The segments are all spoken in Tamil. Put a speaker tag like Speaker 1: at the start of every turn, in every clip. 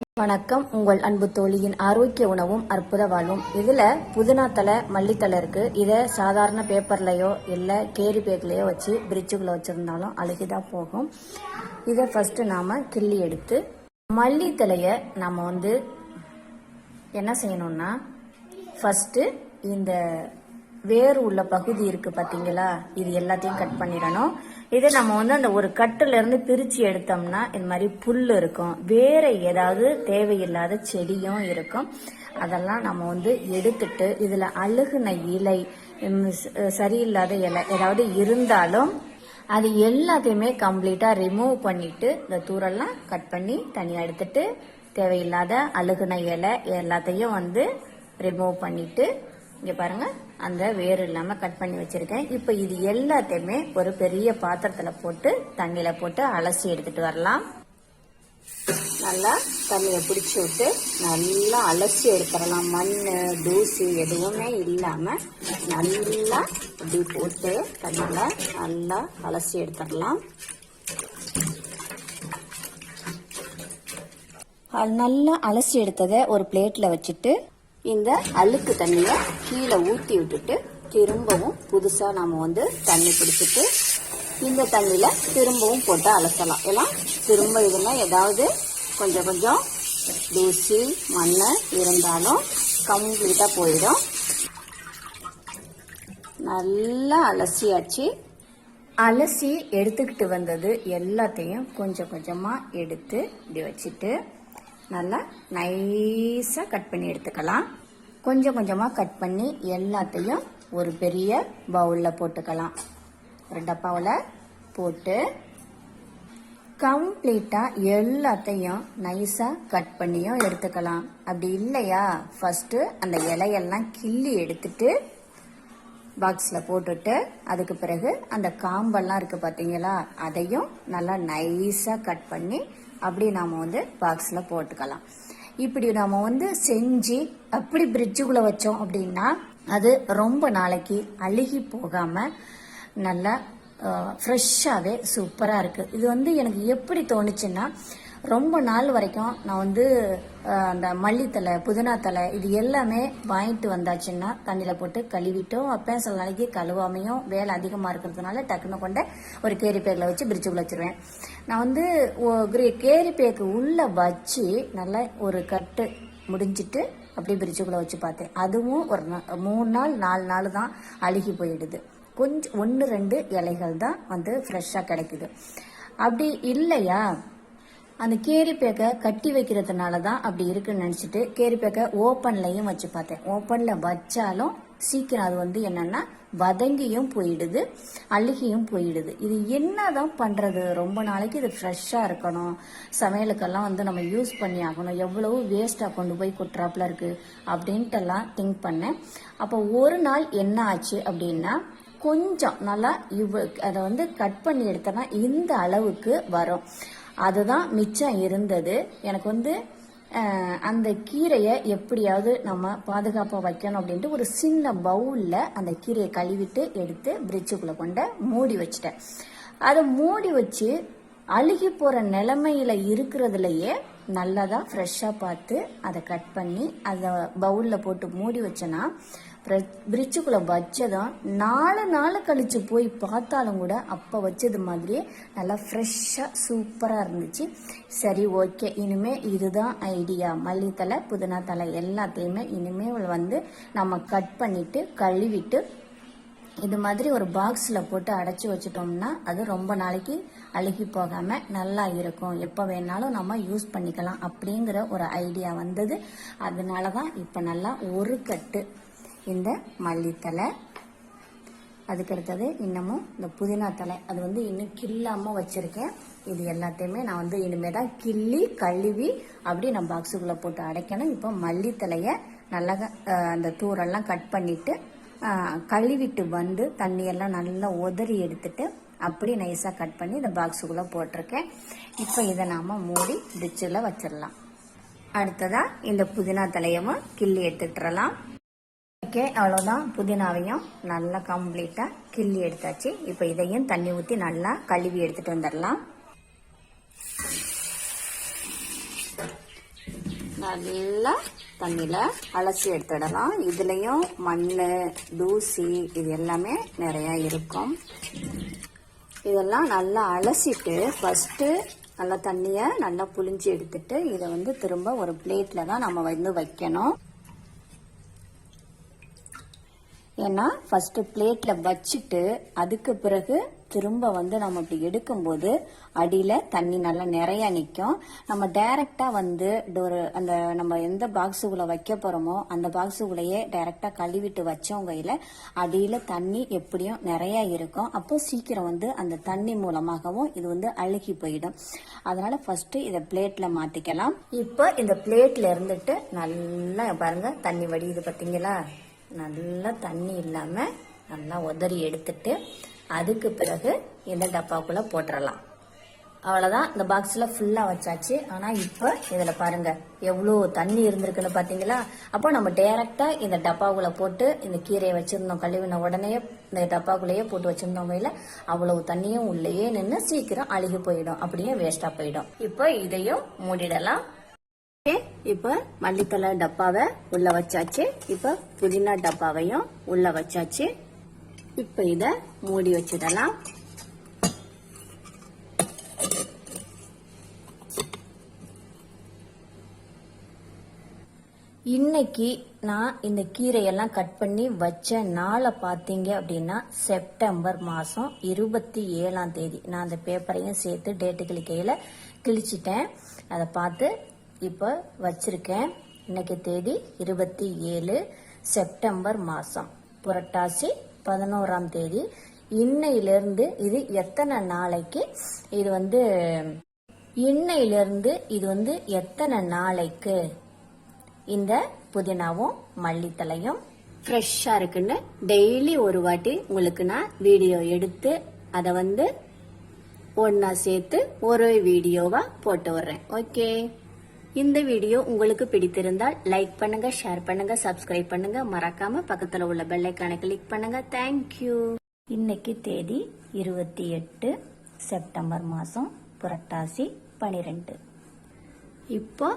Speaker 1: வணக்கம். உங்கள் அன்பு தோழியின் ஆரோக்கிய உணவும் அற்புத வாழ்வும். இதுல புதினா தலை மல்லித்தலை இருக்கு. இதை சாதாரண பேப்பர்லயோ இல்ல கேரி பேக்லயோ வச்சு பிரிட்ஜுக்குள்ள வச்சிருந்தாலும் அழுகிதான் போகும். இதை ஃபர்ஸ்ட் நாம கிள்ளி எடுத்து மல்லித்தலைய நம்ம வந்து என்ன செய்யணும்னா ஃபர்ஸ்ட் இந்த வேர் உள்ள பகுதி இருக்கு பாத்தீங்களா? இது எல்லாத்தையும் கட் பண்ணிடணும். இதே நம்ம வந்து அந்த ஒரு கட்டுல இருந்து பிரிச்சு எடுத்தோம்னா இந்த மாதிரி புல் இருக்கும். வேற ஏதாவது தேவையில்லாத செடியும் இருக்கும். அதெல்லாம் நம்ம வந்து எடுத்துட்டு இதுல அழுகுன இலை சரியில்லாத இலை ஏதாவது இருந்தாலும் அது எல்லாத்தையுமே கம்ப்ளீட்டா ரிமூவ் பண்ணிட்டு இந்த தூரெல்லாம் கட் பண்ணி தனியா எடுத்துட்டு தேவையில்லாத அழுகுன இலை எல்லாத்தையும் வந்து ரிமூவ் பண்ணிட்டு இங்க பாருங்க அந்த வேர் இல்லாம கட் பண்ணி வச்சிருக்கேன். இப்போ இது எல்லாத்தையுமே ஒரு பெரிய பாத்திரத்துல போட்டு தண்ணியில போட்டு அலசி எடுத்துட்டு வரலாம். நல்லா தண்ணியை பிடிச்சி விட்டு நல்லா அலசி எடுத்துடலாம். மண் தூசி எதுவுமே இல்லாம நல்லா இப்படி போட்டு தண்ணியில நல்லா அலசி எடுத்துடலாம். நல்லா அலசி எடுத்ததை ஒரு பிளேட்ல வச்சுட்டு இந்த அழுக்கு தண்ணியை கீழே ஊற்றி விட்டுட்டு திரும்பவும் புதுசாக நாம் வந்து தண்ணி பிடிச்சிட்டு இந்த தண்ணியில் திரும்பவும் போட்டு அலசலாம். எல்லாம் திரும்ப இதெல்லாம் ஏதாவது கொஞ்சம் கொஞ்சம் தூசி மண் இருந்தாலும் கம்ப்ளீட்டாக போயிடும். நல்லா அலசியாச்சு. அலசி எடுத்துக்கிட்டு வந்தது எல்லாத்தையும் கொஞ்சம் கொஞ்சமாக எடுத்து இப்படி வச்சுட்டு நல்லா நைஸாக கட் பண்ணி எடுத்துக்கலாம். கொஞ்சம் கொஞ்சமாக கட் பண்ணி எல்லாத்தையும் ஒரு பெரிய பவுலில் போட்டுக்கலாம். ஒரு டப்பாவில் போட்டு கம்ப்ளீட்டாக எல்லாத்தையும் நைஸாக கட் பண்ணியும் எடுத்துக்கலாம். அப்படி இல்லையா? ஃபஸ்ட்டு அந்த இலையெல்லாம் கிள்ளி எடுத்துட்டு பாக்ஸில் போட்டுட்டு அதுக்கு பிறகு அந்த காம்பெல்லாம் இருக்குது பார்த்தீங்களா அதையும் நல்லா நைஸாக கட் பண்ணி அப்படி நாம் வந்து பாக்ஸில் போட்டுக்கலாம். இப்படி நாம் வந்து செஞ்சு அப்படி பிரிட்ஜுக்குள்ளே வச்சோம் அப்படின்னா அது ரொம்ப நாளைக்கு அழுகி போகாமல் நல்லா ஃப்ரெஷ்ஷாகவே சூப்பராக இருக்குது இது வந்து எனக்கு எப்படி தோணுச்சுன்னா ரொம்ப நாள் வரைக்கும் நான் வந்து அந்த மல்லித்தலை புதினா தலை இது எல்லாமே வாங்கிட்டு வந்தாச்சுன்னா தண்ணியில் போட்டு கழுவிட்டும். அப்போ சில நாளைக்கு கழுவாமையும் வேலை அதிகமாக இருக்கிறதுனால டக்குன்னு கொண்ட ஒரு கேரி பேக்கில் வச்சு பிரிட்ஜுக்குள்ள வச்சுருவேன். நான் வந்து கேரி பேக்கு உள்ளே வச்சு நல்லா ஒரு கட்டு முடிஞ்சிட்டு அப்படியே பிரிட்ஜுக்குள்ளே வச்சு பார்த்தேன். அதுவும் ஒரு மூணு நாள் நாலு நாள் தான் அழுகி போயிடுது. கொஞ்சம் ஒன்று ரெண்டு இலைகள் தான் வந்து ஃப்ரெஷ்ஷாக கிடைக்குது. அப்படி இல்லையா? அந்த கேரி பேக்கை கட்டி வைக்கிறதுனால தான் அப்படி இருக்குன்னு நினச்சிட்டு கேரி பேக்கை ஓப்பன்லையும் வச்சு பார்த்தேன். ஓப்பனில் வச்சாலும் சீக்கிரம் அது வந்து என்னன்னா வதங்கியும் போயிடுது அழுகியும் போயிடுது. இது என்னதான் பண்றது? ரொம்ப நாளைக்கு இது ஃப்ரெஷ்ஷாக இருக்கணும். சமையலுக்கெல்லாம் வந்து நம்ம யூஸ் பண்ணி ஆகணும். எவ்வளவு வேஸ்ட்டாக கொண்டு போய் கொட்டுறாப்புல இருக்கு அப்படின்ட்டுலாம் திங்க் பண்ணேன். அப்போ ஒரு நாள் என்ன ஆச்சு அப்படின்னா கொஞ்சம் நல்லா இவ்வளோ அதை வந்து கட் பண்ணி எடுத்தோன்னா இந்த அளவுக்கு வரும். அதுதான் மிச்சம் இருந்தது. எனக்கு வந்து அந்த கீரையை எப்படியாவது நம்ம பாதுகாப்பாக வைக்கணும் அப்படின்ட்டு ஒரு சின்ன பவுலில் அந்த கீரையை கழுவிட்டு எடுத்து பிரிட்ஜுக்குள்ளே கொண்டு மூடி வச்சிட்டேன். அதை மூடி வச்சு அழுகி போகிற நிலமையில இருக்கிறதுலையே நல்லதாக ஃப்ரெஷ்ஷாக பார்த்து அதை கட் பண்ணி அதை பவுலில் போட்டு மூடி வச்சேன்னா பிரிட்ஜுக்குள்ளே வச்சதான் நாலு நாள் கழிச்சு போய் பார்த்தாலும் கூட அப்போ வச்சது மாதிரியே நல்லா ஃப்ரெஷ்ஷாக சூப்பராக இருந்துச்சு. சரி ஓகே இனிமேல் இதுதான் ஐடியா மல்லித்தலை புதினா தலை எல்லாத்தையுமே இனிமேல் வந்து நம்ம கட் பண்ணிட்டு கழுவிட்டு இது மாதிரி ஒரு பாக்ஸில் போட்டு அடைச்சி வச்சிட்டோம்னா அது ரொம்ப நாளைக்கு அழுகி போகாமல் நல்லா இருக்கும். எப்போ வேணாலும் நம்ம யூஸ் பண்ணிக்கலாம் அப்படிங்கிற ஒரு ஐடியா வந்தது. அதனால தான் இப்போ நல்லா ஒரு கட்டு இந்த மல்லித்தலை அதுக்கு அடுத்தது இன்னமும் இந்த புதினா தலை அது வந்து இன்னும் கில்லாமல் வச்சுருக்கேன். இது எல்லாத்தையுமே நான் வந்து இனிமேல் தான் கிள்ளி கழுவி அப்படி நான் பாக்ஸுக்குள்ளே போட்டு அடைக்கணும். இப்போ மல்லித்தலையை நல்லா அந்த தூரெல்லாம் கட் பண்ணிவிட்டு கழுவிட்டு வந்து தண்ணியெல்லாம் நல்லா உதறி எடுத்துட்டு அப்படி நைஸாக கட் பண்ணி இந்த பாக்ஸுக்குள்ளே போட்டிருக்கேன். இப்போ இதை நாம் மூடி டிச்சில் வச்சிடலாம். அடுத்ததாக இந்த புதினா தலையவும் கிள்ளி எடுத்துட்டுறலாம் ஓகே அவ்வளோதான் புதினாவையும் நல்லா கம்ப்ளீட்டாக கிள்ளி எடுத்தாச்சு. இப்போ இதையும் தண்ணி ஊற்றி நல்லா கழுவி எடுத்துகிட்டு வந்துடலாம். நல்லா தண்ணியில் அலசி எடுத்துடலாம். இதுலேயும் மண் தூசி இது எல்லாமே நிறையா இருக்கும். இதெல்லாம் நல்லா அலசிட்டு ஃபஸ்ட்டு நல்லா தண்ணியை நல்லா புளிஞ்சு எடுத்துட்டு இதை வந்து திரும்ப ஒரு பிளேட்டில் தான் நம்ம வந்து வைக்கணும். ஏன்னா ஃபர்ஸ்ட் பிளேட்ல வச்சுட்டு அதுக்கு பிறகு திரும்ப வந்து நம்ம இப்படி எடுக்கும்போது அடியில தண்ணி நல்லா நிறைய நிற்கும் நம்ம டைரக்டா வந்து ஒரு அந்த நம்ம எந்த பாக்ஸுக்குள்ள வைக்க போறோமோ அந்த பாக்ஸுக்குள்ளேயே டைரக்டா கழுவிட்டு வச்சவங்கையில அடியில தண்ணி எப்படியும் நிறைய இருக்கும். அப்போ சீக்கிரம் வந்து அந்த தண்ணி மூலமாகவும் இது வந்து அழுகி போயிடும். அதனால ஃபர்ஸ்ட் இதை பிளேட்ல மாத்திக்கலாம். இப்போ இந்த பிளேட்ல இருந்துட்டு நல்லா பாருங்க தண்ணி வடியுது பார்த்தீங்களா நல்லா தண்ணி இல்லாமல் நல்லா உதறி எடுத்துட்டு அதுக்கு பிறகு இந்த டப்பாக்குள்ளே போட்டுடலாம் அவ்வளோதான் இந்த பாக்ஸில் ஃபுல்லாக வச்சாச்சு. ஆனால் இப்போ இதில் பாருங்க எவ்வளோ தண்ணி இருந்திருக்குன்னு பார்த்தீங்களா அப்போ நம்ம டேரெக்டாக இந்த டப்பாக்குள்ளே போட்டு இந்த கீரையை வச்சுருந்தோம் கழுவின உடனே இந்த டப்பாக்குள்ளேயே போட்டு வச்சுருந்தோம் வகையில் அவ்வளவு தண்ணியும் உள்ளேயே நின்று சீக்கிரம் அழுகி போயிடும். அப்படியே வேஸ்ட்டாக போயிடும். இப்போ இதையும் மூடிடலாம். இப்போ மல்லித்தலை டப்பாவை உள்ள வச்சாச்சு. இப்போ புதினா டப்பாவையும் உள்ள வச்சாச்சு. இப்போ இத மூடி வச்சிடலாம். இன்னைக்கு நான் இந்த கீரையெல்லாம் கட் பண்ணி வச்ச நாளை பார்த்தீங்க அப்படின்னா செப்டம்பர் மாதம் இருபத்தி ஏழாம் தேதி. நான் அந்த பேப்பரையும் சேர்த்து டேட்டு கிளிக்கையில் கிழிச்சிட்டேன். அதை பார்த்து இப்போ வச்சிருக்கேன். இன்னைக்கு தேதி இருபத்தி ஏழு செப்டம்பர் மாதம் புரட்டாசி பதினோராம் தேதி. இன்னையிலிருந்து இது எத்தனை நாளைக்கு? இது வந்து இன்னையிலிருந்து இது வந்து எத்தனை நாளைக்கு? இந்த புதினாவும் மல்லித்தலையும் ஃப்ரெஷ்ஷாக இருக்குன்னு டெய்லி ஒரு வாட்டி உங்களுக்கு நான் வீடியோ எடுத்து அதை வந்து ஒன்றா சேர்த்து ஒரு வீடியோவாக போட்டு வர்றேன் ஓகே இந்த வீடியோ உங்களுக்கு பிடித்திருந்தால் லைக் பண்ணுங்க ஷேர் பண்ணுங்க சப்ஸ்கிரைப் பண்ணுங்க. மறக்காம பக்கத்துல உள்ள பெல் ஐக்கானை கிளிக் பண்ணுங்க. தேங்க்யூ இன்னைக்கு தேதி இருபத்தி எட்டு செப்டம்பர் மாசம் புரட்டாசி பனிரெண்டு. இப்போ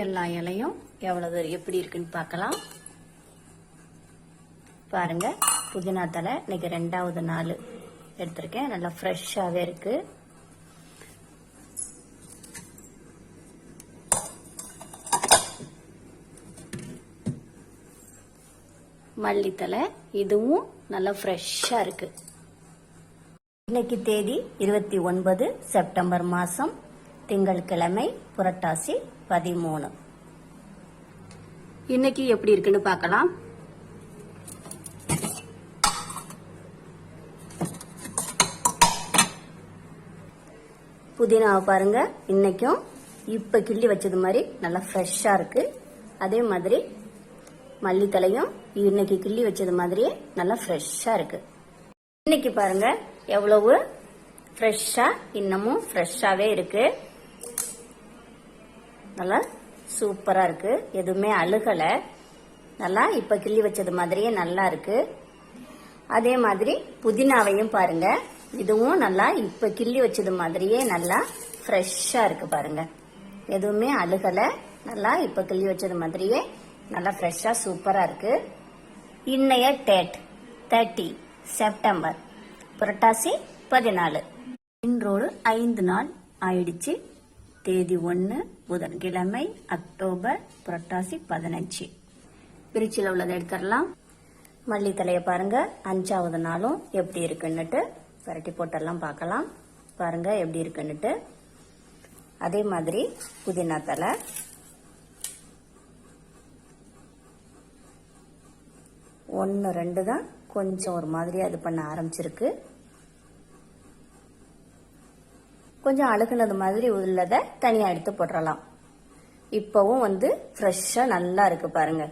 Speaker 1: எல்லா இலையும் எவ்வளவு எப்படி இருக்குன்னு பார்க்கலாம். பாருங்க புதினா தலை இன்னைக்கு ரெண்டாவது நாள் எடுத்திருக்கேன். நல்லா ஃப்ரெஷ்ஷாகவே இருக்கு. மல்லித்தலை இதுவும் நல்லா ஃப்ரெஷ்ஷாக இருக்கு. இன்னைக்கு தேதி இருபத்தி ஒன்பது செப்டம்பர் மாதம் திங்கட்கிழமை புரட்டாசி பதிமூணு. இன்னைக்கு எப்படி இருக்குன்னு பார்க்கலாம். புதினாவை பாருங்க. இன்னைக்கும் இப்ப கிள்ளி வச்சது மாதிரி நல்லா ஃப்ரெஷ்ஷா இருக்கு. அதே மாதிரி மல்லித்தலையும் இன்னைக்கு கிள்ளி வச்சது மாதிரியே நல்லா ஃப்ரெஷ்ஷா இருக்கு. இன்னைக்கு பாருங்க எவ்வளவு ஃப்ரெஷ்ஷா இன்னமும் ஃப்ரெஷ்ஷாவே இருக்கு. நல்லா சூப்பரா இருக்கு. எதுவுமே அழுகல. நல்லா இப்ப கிள்ளி வச்சது மாதிரியே நல்லா இருக்கு. அதே மாதிரி புதினாவையும் பாருங்க. இதுவும் நல்லா இப்ப கிள்ளி வச்சது மாதிரியே நல்லா ஃப்ரெஷ்ஷா இருக்கு பாருங்க. எதுவுமே அழுகல. நல்லா இப்ப கிள்ளி வச்சது மாதிரியே நல்லா ஃப்ரெஷ்ஷாக சூப்பராக இருக்குது இன்னைய டேட் தேர்ட்டி செப்டம்பர் புரட்டாசி பதினாலு. இன்றோடு ஐந்து நாள் ஆயிடுச்சு. தேதி ஒன்று புதன்கிழமை அக்டோபர் புரட்டாசி பதினஞ்சு. பிரிச்சில் உள்ளதை எடுத்துடலாம். மல்லித்தலையை பாருங்க. அஞ்சாவது நாளும் எப்படி இருக்குன்னுட்டு விரட்டி போட்டெல்லாம் பார்க்கலாம். பாருங்க எப்படி இருக்குன்னுட்டு. அதே மாதிரி புதினா தலை ஒன்று ரெண்டு தான் கொஞ்சம் ஒரு மாதிரியாக இது பண்ண ஆரம்பிச்சிருக்கு. கொஞ்சம் அழுகுனது மாதிரி உள்ளதை தனியாக எடுத்து போட்டுடலாம் இப்போவும் வந்து ஃப்ரெஷ்ஷாக நல்லா இருக்கு பாருங்க.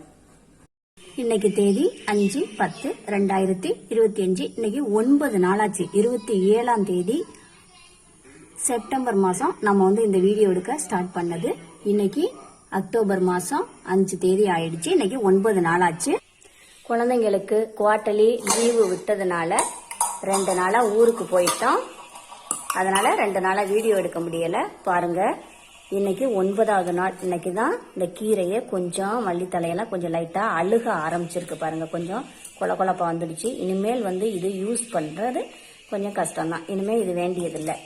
Speaker 1: இன்னைக்கு தேதி அஞ்சு பத்து ரெண்டாயிரத்தி இருபத்தி அஞ்சு. இன்னைக்கு ஒன்பது நாளாச்சு. இருபத்தி ஏழாம் தேதி செப்டம்பர் மாதம் நம்ம வந்து இந்த வீடியோ எடுக்க ஸ்டார்ட் பண்ணது. இன்னைக்கு அக்டோபர் மாதம் அஞ்சு தேதி ஆயிடுச்சு. இன்னைக்கு ஒன்பது நாளாச்சு. குழந்தைங்களுக்கு குவார்டர்லி லீவு விட்டதுனால ரெண்டு நாளா ஊருக்கு போயிட்டோம் அதனால ரெண்டு நாளா வீடியோ எடுக்க முடியல. பாருங்க இன்னைக்கு ஒன்பதாவது நாள். இன்னைக்கு தான் இந்த கீரையை கொஞ்சம் மல்லித்தலையெல்லாம் கொஞ்சம் லைட்டாக அழுக ஆரம்பிச்சிருக்கு பாருங்க. கொஞ்சம் கொல கொலப்பா வந்துடுச்சு. இனிமேல் வந்து இது யூஸ் பண்ணுறது கொஞ்சம் கஷ்டம்தான். இனிமேல் இது வேண்டியதில்லை.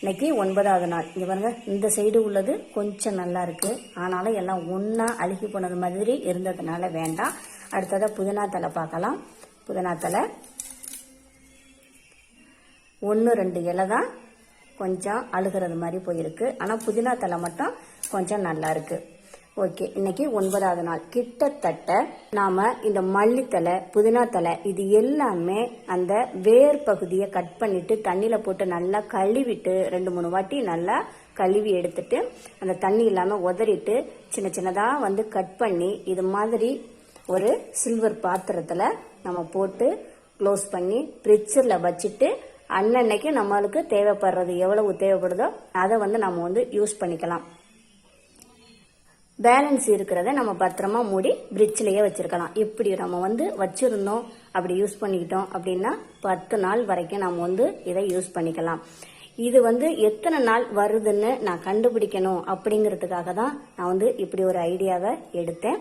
Speaker 1: இன்னைக்கு ஒன்பதாவது நாள். இங்க பாருங்க இந்த சைடு உள்ளது கொஞ்சம் நல்லா இருக்கு. ஆனாலும் எல்லாம் ஒன்றா அழுகி போனது மாதிரி இருந்ததுனால வேண்டாம். அடுத்ததாக புதினா தலை பார்க்கலாம். புதினா தலை ஒன்று ரெண்டு இலை தான் கொஞ்சம் அழுகிறது மாதிரி போயிருக்கு. ஆனால் புதினா தலை மட்டும் கொஞ்சம் நல்லா இருக்கு. ஓகே இன்னைக்கு ஒன்பதாவது நாள். கிட்டத்தட்ட நாம இந்த மல்லித்தலை புதினா தலை இது எல்லாமே அந்த வேர் பகுதியை கட் பண்ணிட்டு தண்ணியில போட்டு நல்லா கழுவிட்டு ரெண்டு மூணு வாட்டி நல்லா கழுவி எடுத்துட்டு அந்த தண்ணி இல்லாமல் உதறிட்டு சின்ன சின்னதாக வந்து கட் பண்ணி இது மாதிரி ஒரு சில்வர் பாத்திரத்தில் நம்ம போட்டு க்ளோஸ் பண்ணி ஃப்ரிட்ஜில் வச்சுட்டு அன்னன்னைக்கு நம்மளுக்கு தேவைப்படுறது எவ்வளவு தேவைப்படுதோ அதை வந்து நம்ம வந்து யூஸ் பண்ணிக்கலாம். பேலன்ஸ் இருக்கிறத நம்ம பத்திரமா மூடி பிரிட்ஜ்லேயே வச்சுருக்கலாம். இப்படி நம்ம வந்து வச்சுருந்தோம் அப்படி யூஸ் பண்ணிக்கிட்டோம் அப்படின்னா பத்து நாள் வரைக்கும் நம்ம வந்து இதை யூஸ் பண்ணிக்கலாம். இது வந்து எத்தனை நாள் வருதுன்னு நான் கண்டுபிடிக்கணும் அப்படிங்கிறதுக்காக தான் நான் வந்து இப்படி ஒரு ஐடியாவை எடுத்தேன்.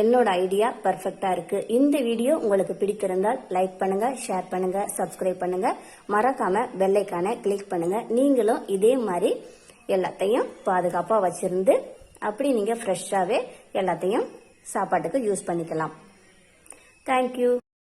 Speaker 1: என்னோட ஐடியா பர்ஃபெக்டா இருக்கு. இந்த வீடியோ உங்களுக்கு பிடித்திருந்தால் லைக் பண்ணுங்க ஷேர் பண்ணுங்க சப்ஸ்கிரைப் பண்ணுங்க. மறக்காம பெல்லைக்கான கிளிக் பண்ணுங்க. நீங்களும் இதே மாதிரி எல்லாத்தையும் பாதுகாப்பாக வச்சிருந்து அப்படி நீங்கள் ஃப்ரெஷ்ஷாகவே எல்லாத்தையும் சாப்பாட்டுக்கு யூஸ் பண்ணிக்கலாம். தேங்க்யூ